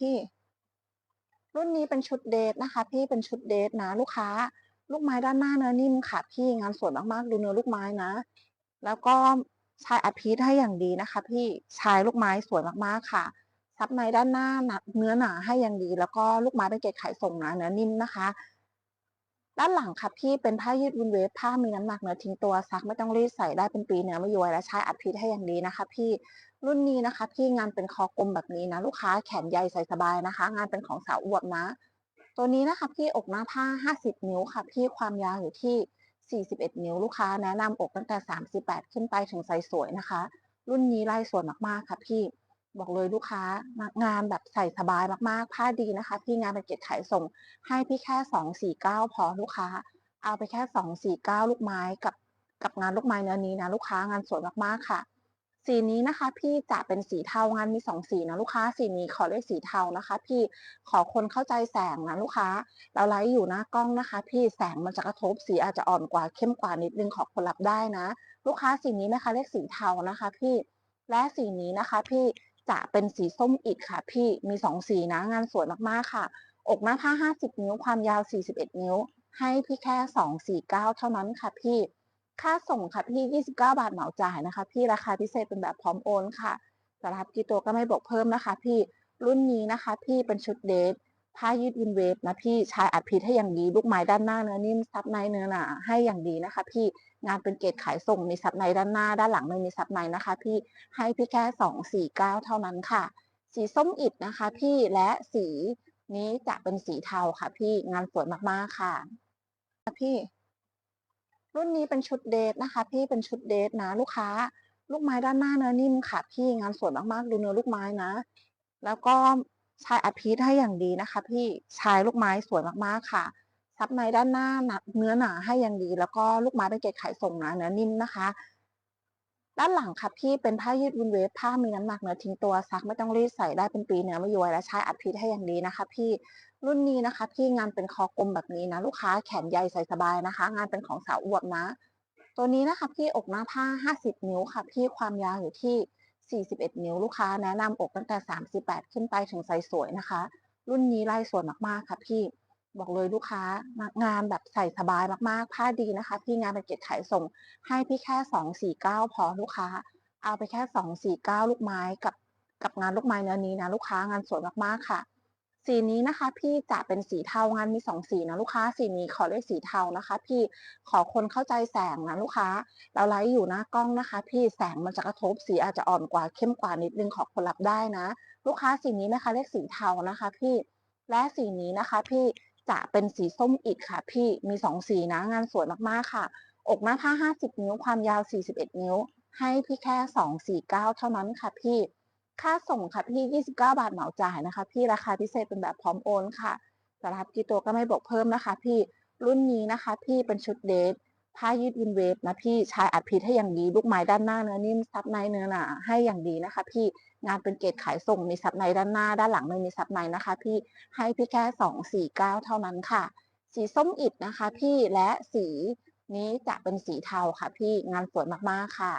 พี่ รุ่นนี้เป็นชุดเดทนะคะ พี่เป็นชุดเดทนะ ลูกค้า ลูกไม้ด้านหน้าเนื้อนิ่มค่ะพี่งานสวยมากๆ ดูเนื้อลูกไม้นะ แล้วก็ชายอัดพีทให้อย่างดีนะคะ พี่ชายลูกไม้สวยมากๆค่ะ ซับไม้ด้านหน้าเนื้อหนาให้อย่างดี แล้วก็ลูกไม้เป็นเกล็ดไขส่งนะเนื้อนิ่มนะคะ ด้านหลังค่ะพี่เป็นผ้ายืดวินเวฟผ้ามีน้ำหนักเนื้อทิ้งตัวซักไม่ต้องรีดใส่ได้เป็นปีเนื้อไม่ย้วยและใชายอัดพีทให้อย่างดีนะคะ พี่รุ่นนี้นะคะ พี่งานเป็นคอกลมแบบนี้นะ ลูกค้าแขนใหญ่ใส่สบายนะคะ งานเป็นของสาวอวบนะ ตัวนี้นะคะพี่อกหน้าผ้า 50 นิ้วค่ะ พี่ความยาวอยู่ที่ 41 นิ้วลูกค้าแนะนำอกตั้งแต่ 38 ขึ้นไปถึงไซส์สวยนะคะ รุ่นนี้ลายสวยมากๆค่ะพี่ บอกเลยลูกค้างานแบบใส่สบายมากๆ ผ้าดีนะคะ พี่งานเป็นเกล็ดขายส่ง ให้พี่แค่249พอลูกค้า เอาไปแค่249ลูกไม้กับกับงานลูกไม้เนื้อนี้นะลูกค้างานสวยมากๆค่ะ สีนี้นะคะ พี่จะเป็นสีเทางานมีสองสีนะลูกค้าสีนี้ขอเรียกสีเทานะคะ พี่ขอคนเข้าใจแสงนะลูกค้า เราไลฟ์อยู่หน้ากล้องนะคะ พี่แสงมันจะกระทบสีอาจจะอ่อนกว่าเข้มกว่านิดนึงขอคนรับได้นะ ลูกค้าสีนี้นะคะเรียกสีเทานะคะ พี่และสีนี้นะคะ พี่ จะเป็นสีส้มอีกค่ะ พี่มีสองสีนะงานสวยมากๆค่ะ อกหน้าผ้า 50 นิ้วความยาว 41 นิ้ว ให้พี่แค่ 249 เท่านั้นค่ะพี่ค่าส่งค่ะพี่ 29 บาทเหมาจ่ายนะคะ พี่ราคาพิเศษเป็นแบบพร้อมโอนค่ะสำหรับกี่ตัวก็ไม่บวกเพิ่มนะคะ พี่รุ่นนี้นะคะ พี่เป็นชุดเดท ผ้ายืดวินเวฟนะพี่ชายอัดพีทให้อย่างดี ลูกไม้ด้านหน้าเนื้อนิ่มซับในเนื้อหนาให้อย่างดีนะคะ พี่งานเป็นเกรดขายส่งมีซับในด้านหน้า ด้านหลังไม่มีซับในนะคะ พี่ให้พี่แค่249เก้าเท่านั้นค่ะ สีส้มอิฐนะคะ พี่และสีนี้จะเป็นสีเทาค่ะ พี่งานสวยมากๆค่ะพี่ รุ่นนี้เป็นชุดเดทนะคะ พี่เป็นชุดเดทนะ ลูกค้า ลูกไม้ด้านหน้าเนื้อนิ่มค่ะ พี่งานสวยมากๆดูเนื้อลูกไม้นะ แล้วก็ ชายอัดพีทให้อย่างดีนะคะ พี่ชายลูกไม้สวยมากๆค่ะ ซับในด้านหน้าหนักเนื้อหนาให้อย่างดี แล้วก็ลูกไม้เป็นเกล็ดไขส่งนะเนื้อนิ่มนะคะ ด้านหลังค่ะพี่เป็นผ้ายืดวินเวฟผ้ามีน้ำหนักเนื้อทิ้งตัวซักไม่ต้องรีดใส่ได้เป็นปีเนื้อไม่ย้วยและชายอัดพีทให้อย่างดีนะคะ พี่รุ่นนี้นะคะ พี่งานเป็นคอกลมแบบนี้นะ ลูกค้าแขนใหญ่ใส่สบายนะคะ งานเป็นของสาวอวบนะ ตัวนี้นะคะ พี่อกหน้าผ้า 50 นิ้วค่ะ พี่ความยาวอยู่ที่ 41 นิ้วลูกค้าแนะนำอกตั้งแต่ 38 ขึ้นไปถึงไซส์สวยนะคะ รุ่นนี้ลายสวยมากๆค่ะพี่บอกเลยลูกค้างานแบบใส่สบายมากๆ ผ้าดีนะคะ พี่งานเป็นเกล็ดขายส่ง ให้พี่แค่249พอลูกค้า เอาไปแค่249ลูกไม้กับกับงานลูกไม้เนื้อนี้นะลูกค้างานสวยมากๆค่ะ สีนี้นะคะ พี่จะเป็นสีเทางานมีสองสีนะลูกค้า สีนี้ขอเรียกสีเทานะคะ พี่ขอคนเข้าใจแสงนะลูกค้า เราไลฟ์อยู่หน้ากล้องนะคะ พี่แสงมันจะกระทบสีอาจจะอ่อนกว่าเข้มกว่านิดนึงขอคนรับได้นะ ลูกค้าสีนี้นะคะเรียกสีเทานะคะ พี่และสีนี้นะคะ พี่จะเป็นสีส้มอิฐค่ะ พี่มีสองสีนะงานสวยมากๆค่ะ อกหน้าผ้า 50 นิ้วความยาว 41 นิ้ว ให้พี่แค่ 249 เท่านั้นค่ะพี่ ค่าส่งค่ะพี่ 29 บาทเหมาจ่ายนะคะ พี่ราคาพิเศษเป็นแบบพร้อมโอนค่ะสำหรับกี่ตัวก็ไม่บวกเพิ่มนะคะ พี่รุ่นนี้นะคะ พี่เป็นชุดเดทผ้ายืดวินเวฟนะพี่ชายอัดพีทให้อย่างดีลูกไม้ด้านหน้าเนื้อนิ่มซับในเนื้อหนาให้อย่างดีนะคะ พี่งานเป็นเกรดขายส่งมีซับในด้านหน้า ด้านหลังไม่มีซับในนะคะ พี่ให้พี่แค่249เท่านั้นค่ะ สีส้มอิฐนะคะ พี่และสีนี้จะเป็นสีเทาค่ะ พี่งานสวยมากๆค่ะ